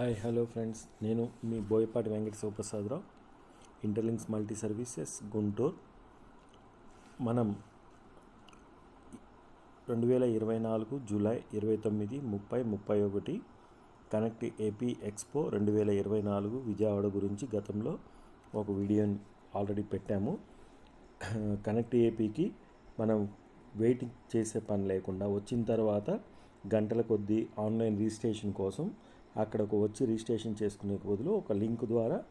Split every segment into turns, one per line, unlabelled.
Hi hello friends నేను మీ Boyapati Venkata Sivaprasadarao interlinks multi services Guntur. మనం రెండు వేల ఇరవై నాలుగు జూలై ఇరవై తొమ్మిది ముప్పై ముప్పై ఒకటి కనెక్ట్ ఏపీ ఎక్స్పో రెండు వేల ఇరవై నాలుగు విజయవాడ గురించి గతంలో ఒక వీడియోని ఆల్రెడీ పెట్టాము. కనెక్ట్ ఏపీకి మనం వెయిటింగ్ చేసే పని లేకుండా వచ్చిన తర్వాత గంటల కొద్దీ ఆన్లైన్ రిజిస్ట్రేషన్ కోసం అక్కడకు వచ్చి రిజిస్ట్రేషన్ చేసుకునే బదులు ఒక లింక్ ద్వారా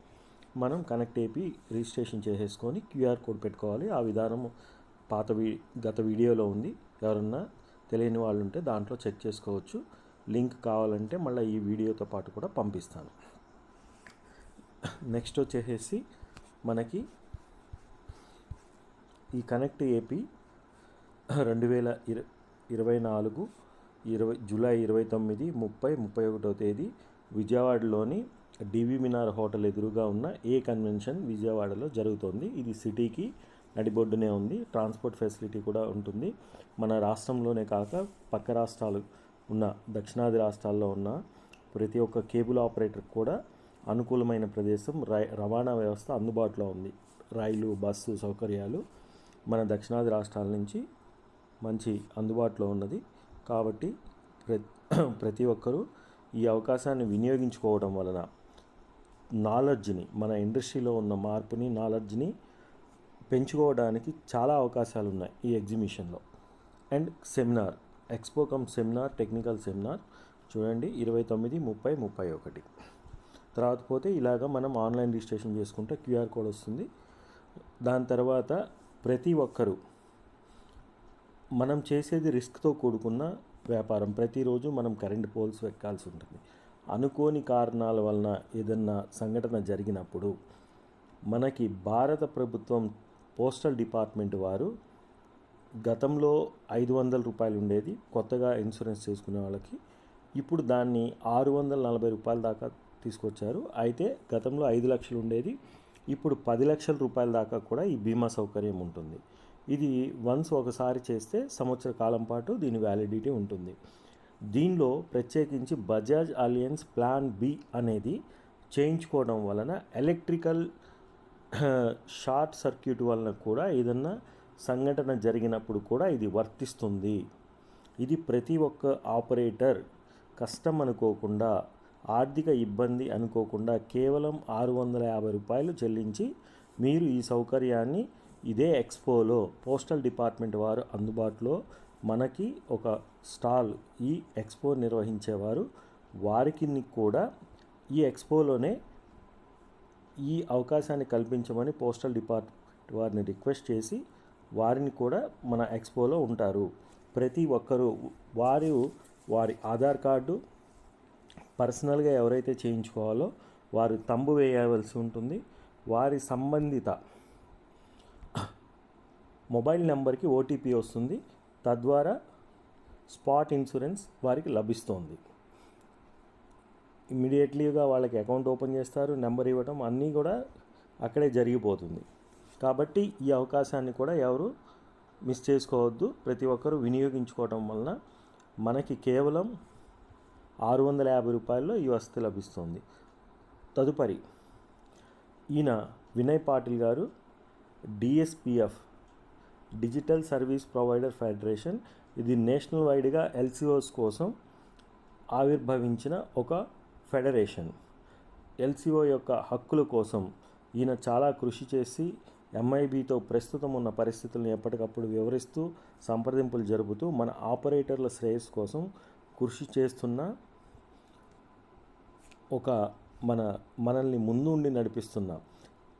మనం కనెక్ట్ అయిపోయి రిజిస్ట్రేషన్ చేసేసుకొని క్యూఆర్ కోడ్ పెట్టుకోవాలి. ఆ విధానం పాత వీ గత వీడియోలో ఉంది. ఎవరన్నా తెలియని వాళ్ళు ఉంటే దాంట్లో చెక్ చేసుకోవచ్చు. లింక్ కావాలంటే మళ్ళీ ఈ వీడియోతో పాటు కూడా పంపిస్తాను. నెక్స్ట్ వచ్చేసేసి మనకి ఈ కనెక్ట్ ఏపీ రెండు వేల ఇర ఇరవై నాలుగు ఇరవై జూలై ఇరవై తొమ్మిది ముప్పై ముప్పై ఒకటో తేదీ విజయవాడలోని డివి మినార్ హోటల్ ఎదురుగా ఉన్న ఏ కన్వెన్షన్ విజయవాడలో జరుగుతోంది. ఇది సిటీకి నడిబొడ్డునే ఉంది. ట్రాన్స్పోర్ట్ ఫెసిలిటీ కూడా ఉంటుంది. మన రాష్ట్రంలోనే కాక పక్క రాష్ట్రాలు ఉన్న దక్షిణాది రాష్ట్రాల్లో ఉన్న ప్రతి ఒక్క కేబుల్ ఆపరేటర్ కూడా అనుకూలమైన ప్రదేశం రై రవాణా వ్యవస్థ అందుబాటులో ఉంది. రైలు బస్సు సౌకర్యాలు మన దక్షిణాది రాష్ట్రాల నుంచి మంచి అందుబాటులో ఉన్నది. కాబట్టి ప్రతి ఒక్కరూ ఈ అవకాశాన్ని వినియోగించుకోవడం వలన నాలెడ్జ్ని మన ఇండస్ట్రీలో ఉన్న మార్పుని నాలెడ్జ్ని పెంచుకోవడానికి చాలా అవకాశాలు ఉన్నాయి ఈ ఎగ్జిబిషన్లో. And seminar expo cum seminar technical seminar చూడండి ఇరవై తొమ్మిది ముప్పై ముప్పై ఒకటి. తర్వాత పోతే ఇలాగ మనం ఆన్లైన్ రిజిస్ట్రేషన్ చేసుకుంటే క్యూఆర్ కోడ్ వస్తుంది. దాని తర్వాత ప్రతి ఒక్కరూ మనం చేసేది రిస్క్తో కూడుకున్న వ్యాపారం. ప్రతిరోజు మనం కరెంట్ పోల్స్ ఎక్కాల్సి ఉంటుంది. అనుకోని కారణాల వలన ఏదన్నా సంఘటన జరిగినప్పుడు మనకి భారత ప్రభుత్వం పోస్టల్ డిపార్ట్మెంట్ వారు గతంలో ఐదు వందల రూపాయలు ఉండేది. కొత్తగా ఇన్సూరెన్స్ చేసుకునే వాళ్ళకి ఇప్పుడు దాన్ని ఆరు వందల నలభై రూపాయల దాకా తీసుకొచ్చారు. అయితే గతంలో ఐదు లక్షలు ఉండేది. ఇప్పుడు పది లక్షల రూపాయల దాకా కూడా ఈ బీమా సౌకర్యం ఉంటుంది. ఇది వన్స్ ఒకసారి చేస్తే సంవత్సర కాలం పాటు దీని వ్యాలిడిటీ ఉంటుంది. దీనిలో ప్రత్యేకించి బజాజ్ అలియన్స్ ప్లాన్ బి అనేది చేయించుకోవడం వలన ఎలక్ట్రికల్ షార్ట్ సర్క్యూట్ వలన కూడా ఏదన్నా సంఘటన జరిగినప్పుడు కూడా ఇది వర్తిస్తుంది. ఇది ప్రతి ఒక్క ఆపరేటర్ కష్టం అనుకోకుండా ఆర్థిక ఇబ్బంది అనుకోకుండా కేవలం ఆరు వందల యాభై రూపాయలు చెల్లించి మీరు ఈ సౌకర్యాన్ని ఇదే ఎక్స్పోలో పోస్టల్ డిపార్ట్మెంట్ వారు అందుబాటులో మనకి ఒక స్టాల్ ఈ ఎక్స్పో నిర్వహించేవారు. వారికి కూడా ఈ ఎక్స్పోలోనే ఈ అవకాశాన్ని కల్పించమని పోస్టల్ డిపార్ట్మెంట్ వారిని రిక్వెస్ట్ చేసి వారిని కూడా మన ఎక్స్పోలో ఉంటారు. ప్రతి ఒక్కరూ వారు వారి ఆధార్ కార్డు పర్సనల్గా ఎవరైతే చేయించుకోవాలో వారు తంబు వేయవలసి ఉంటుంది. వారి సంబంధిత మొబైల్ నెంబర్కి ఓటీపీ వస్తుంది. తద్వారా స్పాట్ ఇన్సూరెన్స్ వారికి లభిస్తోంది. ఇమ్మీడియట్లీగా వాళ్ళకి అకౌంట్ ఓపెన్ చేస్తారు నెంబర్ ఇవ్వటం అన్నీ కూడా అక్కడే జరిగిపోతుంది. కాబట్టి ఈ అవకాశాన్ని కూడా ఎవరు మిస్ చేసుకోవద్దు. ప్రతి ఒక్కరూ వినియోగించుకోవటం వలన మనకి కేవలం ఆరు వందల యాభై రూపాయల్లో ఈ వసతి లభిస్తుంది. తదుపరి ఈయన వినయ్ పాటిల్ గారు DSPF digital service provider federation. ఇది నేషనల్ వైడ్గా ఎల్సిఓస్ కోసం ఆవిర్భవించిన ఒక ఫెడరేషన్. ఎల్సిఓ యొక్క హక్కుల కోసం ఈయన చాలా కృషి చేసి ఎంఐబితో ప్రస్తుతం ఉన్న పరిస్థితులను ఎప్పటికప్పుడు వివరిస్తూ సంప్రదింపులు జరుపుతూ మన ఆపరేటర్ల శ్రేయస్సు కోసం కృషి చేస్తున్న ఒక మన మనల్ని ముందుండి నడిపిస్తున్న.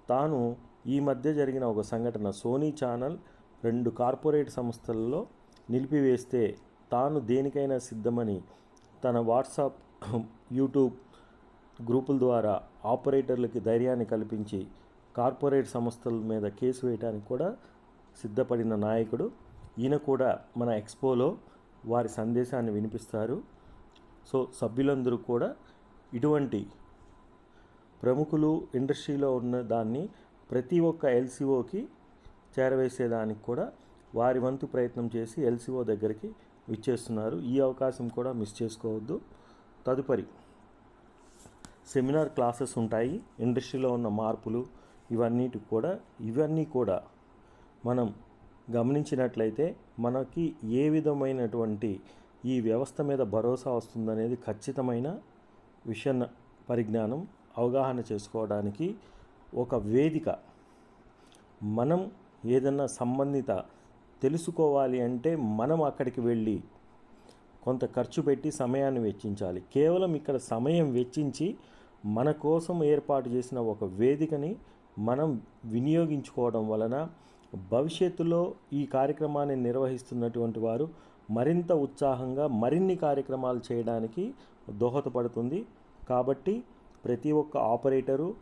తాను ఈ మధ్య జరిగిన ఒక సంఘటన సోనీ ఛానల్ రెండు కార్పొరేట్ సంస్థలలో నిలిపివేస్తే తాను దేనికైనా సిద్ధమని తన వాట్సాప్ యూట్యూబ్ గ్రూపుల ద్వారా ఆపరేటర్లకి ధైర్యాన్ని కల్పించి కార్పొరేట్ సంస్థల మీద కేసు వేయడానికి కూడా సిద్ధపడిన నాయకుడు. ఈయన కూడా మన ఎక్స్పోలో వారి సందేశాన్ని వినిపిస్తారు. సో సభ్యులందరూ కూడా ఇటువంటి ప్రముఖులు ఇండస్ట్రీలో ఉన్న దాన్ని ప్రతి ఒక్క ఎల్సీఓకి చేరవేసేదానికి కూడా వారి వంతు ప్రయత్నం చేసి ఎల్సిఓ దగ్గరికి విచ్చేస్తున్నారు. ఈ అవకాశం కూడా మిస్ చేసుకోవద్దు. తదుపరి సెమినార్ క్లాసెస్ ఉంటాయి. ఇండస్ట్రీలో ఉన్న మార్పులు ఇవన్నిటి కూడా ఇవన్నీ కూడా మనం గమనించినట్లయితే మనకి ఏ విధమైనటువంటి ఈ వ్యవస్థ మీద భరోసా వస్తుందనేది ఖచ్చితమైన విషయ పరిజ్ఞానం అవగాహన చేసుకోవడానికి ఒక వేదిక. మనం ఏదన్నా సంబంధిత తెలుసుకోవాలి అంటే మనం అక్కడికి వెళ్ళి కొంత ఖర్చు పెట్టి సమయాన్ని వెచ్చించాలి. కేవలం ఇక్కడ సమయం వెచ్చించి మన కోసం ఏర్పాటు చేసిన ఒక వేదికని మనం వినియోగించుకోవడం వలన భవిష్యత్తులో ఈ కార్యక్రమాన్ని నిర్వహిస్తున్నటువంటి వారు మరింత ఉత్సాహంగా మరిన్ని కార్యక్రమాలు చేయడానికి దోహదపడుతుంది. కాబట్టి ప్రతి ఒక్క ఆపరేటరు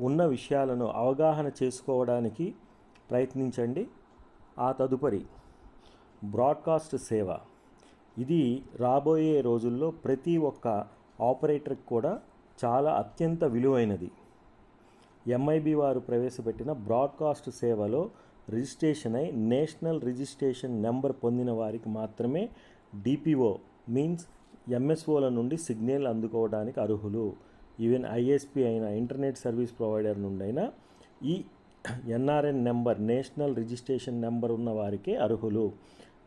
ఉన్న విషయాలను అవగాహన చేసుకోవడానికి ప్రయత్నించండి. ఆ తదుపరి బ్రాడ్కాస్ట్ సేవ. ఇది రాబోయే రోజుల్లో ప్రతి ఒక్క ఆపరేటర్కి కూడా చాలా అత్యంత విలువైనది. ఎంఐబి వారు ప్రవేశపెట్టిన బ్రాడ్కాస్ట్ సేవలో రిజిస్ట్రేషన్ అయి నేషనల్ రిజిస్ట్రేషన్ నెంబర్ పొందిన వారికి మాత్రమే డిపిఓ మీన్స్ ఎంఎస్ఓల నుండి సిగ్నల్ అందుకోవడానికి అర్హులు. ఈవెన్ ఐఎస్పి అయిన ఇంటర్నెట్ సర్వీస్ ప్రొవైడర్ నుండి అయినా NRN number national registration number ఉన్న వారికే అర్హులు.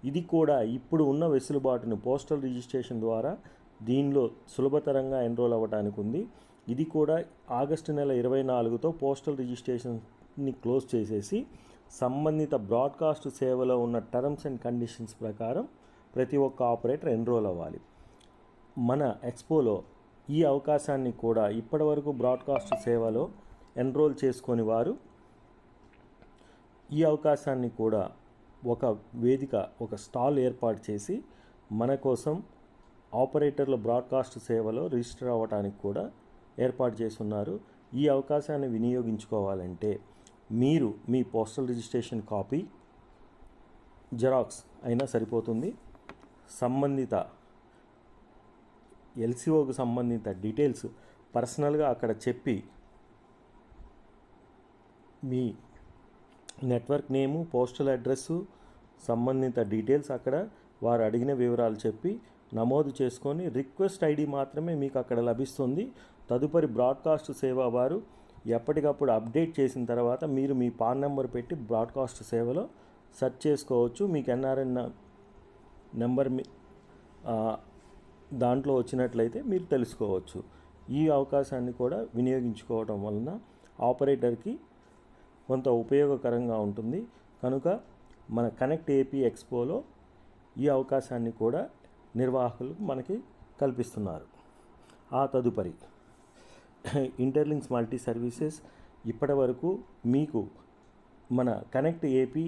ఇది కూడా ఇప్పుడు ఉన్న వెసులుబాటును పోస్టల్ రిజిస్ట్రేషన్ ద్వారా దీనిలో సులభతరంగా ఎన్రోల్ అవ్వడానికి ఉంది. ఇది కూడా ఆగస్టు నెల ఇరవై నాలుగుతో పోస్టల్ రిజిస్ట్రేషన్ని క్లోజ్ చేసేసి సంబంధిత బ్రాడ్కాస్ట్ సేవలో ఉన్న టర్మ్స్ అండ్ కండిషన్స్ ప్రకారం ప్రతి ఒక్క ఆపరేటర్ ఎన్రోల్ అవ్వాలి. మన ఎక్స్పోలో ఈ అవకాశాన్ని కూడా ఇప్పటివరకు బ్రాడ్కాస్ట్ సేవలో ఎన్రోల్ చేసుకొని వారు ఈ అవకాశాన్ని కూడా ఒక వేదిక ఒక స్టాల్ ఏర్పాటు చేసి మన కోసం ఆపరేటర్ల బ్రాడ్కాస్ట్ సేవలో రిజిస్టర్ అవ్వడానికి కూడా ఏర్పాటు చేస్తున్నారు. ఈ అవకాశాన్ని వినియోగించుకోవాలంటే మీరు మీ పోస్టల్ రిజిస్ట్రేషన్ కాపీ జెరాక్స్ అయినా సరిపోతుంది. సంబంధిత ఎల్సిఓకు సంబంధిత డీటెయిల్స్ పర్సనల్గా అక్కడ చెప్పి మీ నెట్వర్క్ నేము పోస్టల్ అడ్రస్సు సంబంధిత డీటెయిల్స్ అక్కడ. వారు అడిగిన వివరాలు చెప్పి నమోదు చేసుకొని రిక్వెస్ట్ ఐడి మాత్రమే మీకు అక్కడ లభిస్తుంది. తదుపరి బ్రాడ్కాస్ట్ సేవ వారు ఎప్పటికప్పుడు అప్డేట్ చేసిన తర్వాత మీరు మీ పాన్ నెంబర్ పెట్టి బ్రాడ్కాస్ట్ సేవలో సెర్చ్ చేసుకోవచ్చు. మీకు ఎన్ఆర్ఎన్ నెంబర్ మీ దాంట్లో వచ్చినట్లయితే మీరు తెలుసుకోవచ్చు. ఈ అవకాశాన్ని కూడా వినియోగించుకోవడం వలన ఆపరేటర్కి కొంత ఉపయోగకరంగా ఉంటుంది. కనుక మన కనెక్ట్ ఏపీ ఎక్స్పోలో ఈ అవకాశాన్ని కూడా నిర్వాహకులు మనకి కల్పిస్తున్నారు. ఆ తదుపరి ఇంటర్లింక్స్ మల్టీ సర్వీసెస్ ఇప్పటి వరకు మీకు మన కనెక్ట్ ఏపీ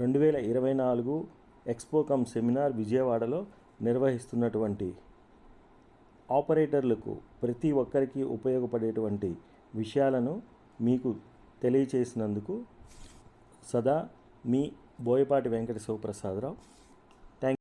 రెండు వేల ఇరవై నాలుగు ఎక్స్పో కమ్ సెమినార్ విజయవాడలో నిర్వహిస్తున్నటువంటి ఆపరేటర్లకు ప్రతి ఒక్కరికి ఉపయోగపడేటువంటి విషయాలను మీకు తెలియచేసినందుకు సదా మీ బోయపాటి వెంకట శివప్రసాదరావు